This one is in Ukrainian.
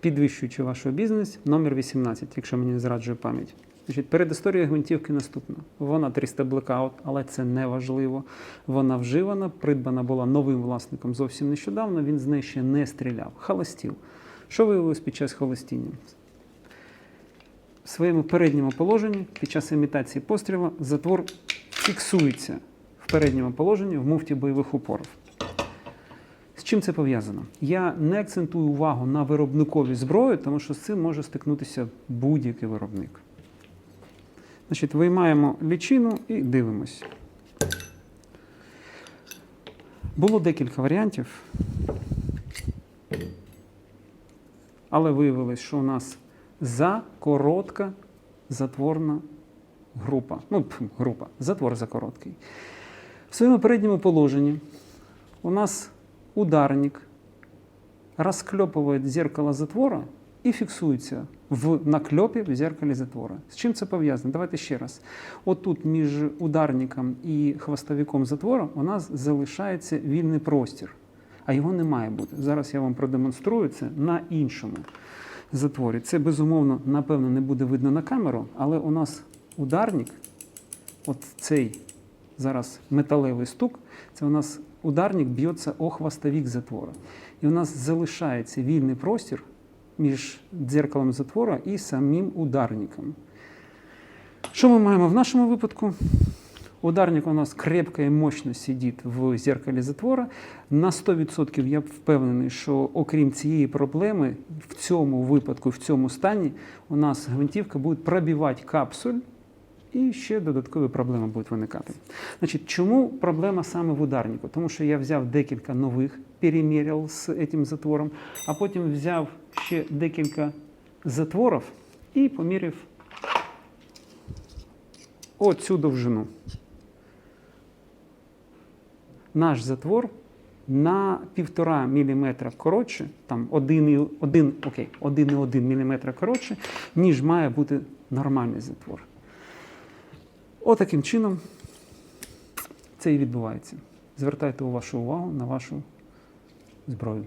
підвищуючи вашу бізнес, номер 18, якщо мені не зраджує пам'ять. Значить, перед історією гвинтівки наступна. Вона 300 блекаут, але це не важливо. Вона вживана, придбана була новим власником зовсім нещодавно. Він з неї ще не стріляв. Холостів. Що виявилось під час холостіння? В своєму передньому положенні під час імітації пострілу затвор фіксується в передньому положенні в муфті бойових упорів. З чим це пов'язано? Я не акцентую увагу на виробникові зброї, тому що з цим може стикнутися будь-який виробник. Значить, виймаємо лічину і дивимось. Було декілька варіантів, але виявилось, що у нас закоротка затворна група. Ну, група, затвор закороткий. В своєму передньому положенні у нас ударник расклепывает зеркало затвора і фіксується в накльопі в зеркалі затвора. З чим це пов'язано? Давайте ще раз. Отут між ударником і хвостовиком затвора у нас залишається вільний простір, а його не має бути. Зараз я вам продемонструю це на іншому затворі. Це безумовно, напевно, не буде видно на камеру, але у нас ударник, от цей зараз металевий стук, це у нас ударник б'ється о хвостовик затвора. І у нас залишається вільний простір між дзеркалом затвора і самим ударником. Що ми маємо в нашому випадку? Ударник у нас крепко і мощно сидить в зеркалі затвора. На 100% я впевнений, що окрім цієї проблеми, в цьому випадку, в цьому стані, у нас гвинтівка буде пробивати капсуль, і ще додаткові проблеми будуть виникати. Значить, чому проблема саме в ударнику? Тому що я взяв декілька нових, переміряв з цим затвором, а потім взяв ще декілька затворів і поміряв оцю довжину. Наш затвор на 1,5 мм коротше, там 1,1 1,1 мм коротше, ніж має бути нормальний затвор. Отаким чином це і відбувається. Звертайте вашу увагу на вашу зброю.